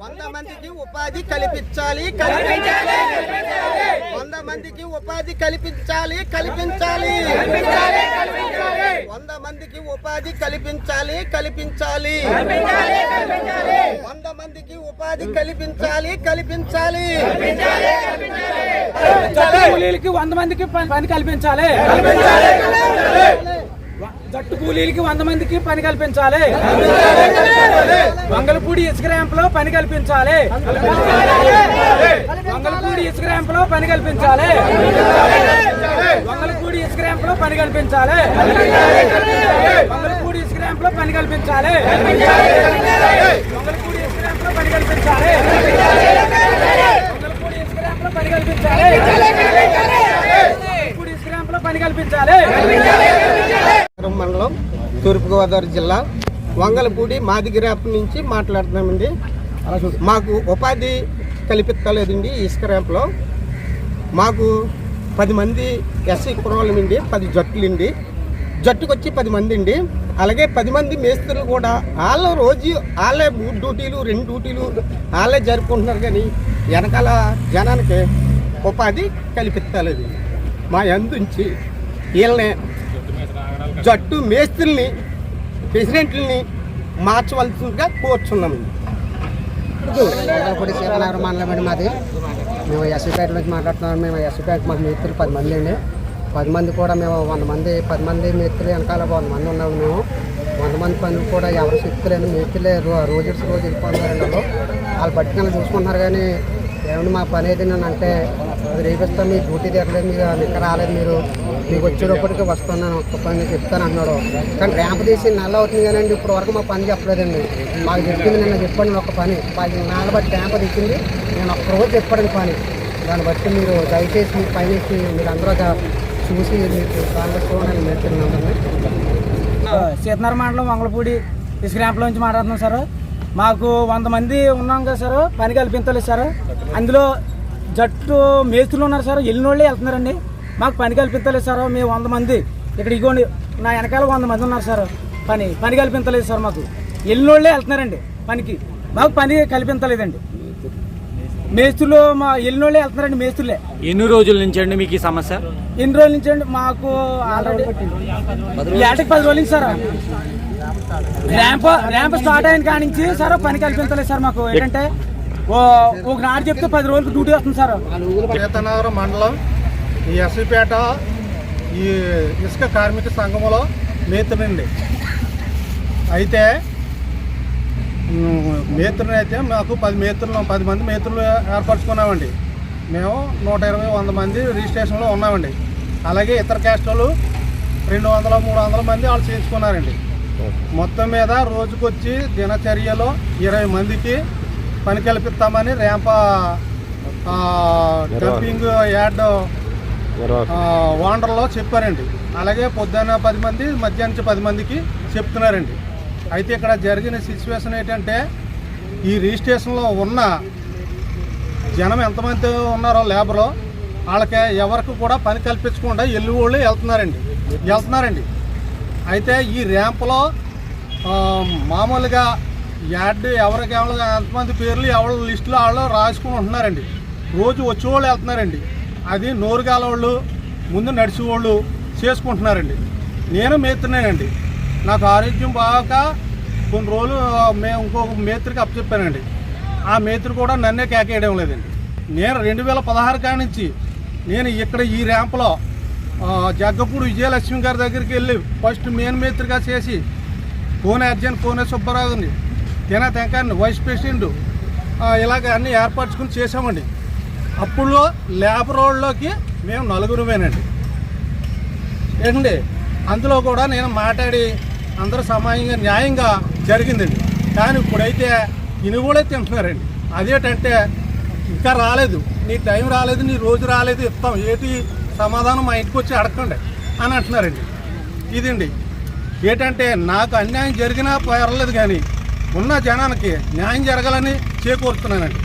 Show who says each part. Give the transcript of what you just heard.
Speaker 1: వంద మందికి ఉపాధి కల్పించాలి కల్పించాలి. వంద మందికి ఉపాధి కల్పించాలి కల్పించాలి. వంద మందికి ఉపాధి కల్పించాలి కల్పించాలి. వంద మందికి ఉపాధి కల్పించాలి కల్పించాలి.
Speaker 2: జట్టు కూలీలకి వంద మందికి పని పని కల్పించాలి. జట్టు కూలీలకి వంద మందికి పని కల్పించాలి. మంగళపూడి ఇసుక ర్యాంప్లో పని కల్పించాలి. మంగళపూడి ఇసుక ర్యాంప్లో పని కల్పించాలి. మంగళపూడి ఇసుక ర్యాంప్లో పని కల్పించాలి. మంగళపూడి ఇసుక ర్యాంప్లో పని కల్పించాలి. పని కల్పించాలి
Speaker 1: మండలం తూర్పుగోదావరి జిల్లా వంగలపూడి మాదిగిరాపు నుంచి మాట్లాడుతున్నామండి. మాకు ఉపాధి కల్పించలేదండి ఇసుక ర్యాంప్లో. మాకు పది మంది ఎస్సీ కుర్రోళ్ళమండి పది జట్టులండి. జట్టుకు వచ్చి పది మంది అండి అలాగే పది మంది మేస్త్రులు కూడా వాళ్ళ రోజు వాళ్ళే మూడు డ్యూటీలు రెండు డ్యూటీలు వాళ్ళే జరుపుకుంటున్నారు కానీ వెనకాల జనానికి ఉపాధి కల్పించలేదు మా ఎందుంచి వీళ్ళని జట్టు మేస్త్రుల్ని ప్రెసిడెంట్లని మార్చవలసిందిగా కోరుచున్నామండి.
Speaker 3: పొడి మండలం అండి మాది. మేము ఎస్సీపేట నుంచి మాట్లాడుతున్నాం. మేము ఎస్సీపేట మాకు మిత్రులు పది మంది అండి. పది మంది కూడా మేము వంద మంది పది మంది మిత్రులు వెనకాల వంద మంది ఉన్నాము మేము. వంద మంది పనులు కూడా ఎవరు చెప్తలేని మిత్రులే రో రోజు రోజు వెళ్ళిపోతున్నారండి వాళ్ళు వాళ్ళు పట్టుకొని చూసుకుంటున్నారు కానీ ఏమండి మా పని ఏదైనా అంటే రేపిస్తాను మీ డ్యూటీ తీరలేదు మీరు ఇక్కడ రాలేదు మీరు. మీకు వచ్చేటప్పటికి వస్తున్నాను ఒక్క పని చెప్తాను అన్నాడు కానీ ర్యాంప్ తీసి నెల అవుతుంది కానీ ఇప్పుడు వరకు మా పని చెప్పలేదండి. మాకు చెప్పింది నిన్న చెప్పండి ఒక పని. పది నెలల బట్టి ర్యాంప్ తీసింది. నేను ఒక్క రోజు చెప్పాను పని. దాన్ని బట్టి మీరు దయచేసి మీ చేసి మీరు అందరూ చూసి
Speaker 2: సీతనార మండలం మంగళపూడి ఇసుక నుంచి మాట్లాడుతున్నాం సార్. మాకు వంద మంది ఉన్నాం కదా సార్. పని కల్పించలేదు సార్. అందులో జట్టు మేస్తులు ఉన్నారు సార్. ఎల్లినోళ్ళే వెళ్తున్నారండి. మాకు పని కల్పించలేదు సార్. మేము వంద మంది. ఇక్కడ ఇగోండి నా వెనకాల వంద మంది ఉన్నారు సార్. పని పని కల్పించలేదు సార్ మాకు. ఎల్లినోళ్ళే వెళ్తున్నారండి పనికి. మాకు పని కల్పించలేదండి. మేస్తులు మా ఎల్లినోళ్ళే వెళ్తున్నారండి మేస్తులే
Speaker 4: ఎన్ని రోజుల నుంచి అండి మీకు ఈ సమస్య?
Speaker 2: ఎన్ని రోజుల నుంచి అండి? మాకు ఆల్రెడీ ఏటకి పది రోజుల నుంచి సార్. ర్యాంప్ ర్యాంప్ స్టార్ట్ అయిన కాడి నుంచి సార్ పని కల్పించలేదు సార్ మాకు. ఏంటంటే ఓ ఒక నాడు చెప్తే పది రోజులకు డ్యూటీ వస్తుంది సార్.
Speaker 5: సీతనగరం మండలం ఈ ఎస్సీపేట ఈ ఇసుక కార్మిక సంఘములో మేతునండి అయితే మేతుని అయితే మాకు పది మేతులు పది మంది మేతులు ఏర్పరచుకున్నామండి. మేము నూట ఇరవై వంద మంది రిజిస్ట్రేషన్లో ఉన్నామండి. అలాగే ఇతర క్యాస్ట్ వాళ్ళు రెండు వందల మూడు వందల మంది వాళ్ళు చేయించుకున్నారండి. మొత్తం మీద రోజుకొచ్చి దినచర్యలో ఇరవై మందికి పని కల్పిస్తామని ర్యాంప డంపింగ్ యార్డ్ ఆ, ఓనర్లో చెప్పారండి. అలాగే పొద్దున్న పది మంది మధ్యాహ్నం పది మందికి చెప్తున్నారండి. అయితే ఇక్కడ జరిగిన సిచ్యువేషన్ ఏంటంటే ఈ రిజిస్ట్రేషన్లో ఉన్న జనం ఎంతమంది ఉన్నారో లేబరు వాళ్ళకి ఎవరికి కూడా పని కల్పించకుండా ఎల్లు వాళ్ళు వెళ్తున్నారండి. వెళ్తున్నారండి. అయితే ఈ ర్యాంప్లో మామూలుగా యాడ్ ఎవరికి ఎవరు ఎంతమంది పేర్లు ఎవరి లిస్టులో వాళ్ళు రాసుకుని ఉంటున్నారండి. రోజు వచ్చేవాళ్ళు వెళ్తున్నారండి. అది నోరుగాల వాళ్ళు ముందు నడిచేవాళ్ళు చేసుకుంటున్నారండి. నేను మేతున్నానండి నాకు ఆరోగ్యం బాగా కొన్ని రోజులు మేము ఇంకొక మేత్రికి అప్పచెప్పానండి. ఆ మేత్రి కూడా నన్నే కేకేయడం లేదండి. నేను రెండు వేల పదహారు కాడి నుంచి నేను ఇక్కడ ఈ ర్యాంప్లో జగ్గపూడి విజయలక్ష్మి గారి దగ్గరికి వెళ్ళి ఫస్ట్ మెయిన్ మేత్రిగా చేసి కోనే అర్జున్ కోనే సుబ్బారావుని తినా తెంకాన్ని వైస్ ప్రెసిడెంట్ ఇలాగ అన్నీ ఏర్పరచుకుని చేసామండి అప్పుడు లేబర్ రోడ్లోకి మేము నలుగురుమేనండి. ఏంటండి? అందులో కూడా నేను మాట్లాడి అందరూ సమానంగా న్యాయంగా జరిగిందండి. కానీ ఇప్పుడైతే ఇనుగోడే తింటున్నారండి. అదేటంటే ఇంకా రాలేదు. నీ టైం రాలేదు నీ రోజు రాలేదు ఇస్తాం. ఏటి సమాధానం మా ఇంటికి వచ్చి అడగండి అని అంటున్నారండి. ఇదండి. ఏంటంటే నాకు అన్యాయం జరిగినా పర్లేదు కానీ ఉన్న జనానికి న్యాయం జరగాలని చేకూరుతున్నానండి.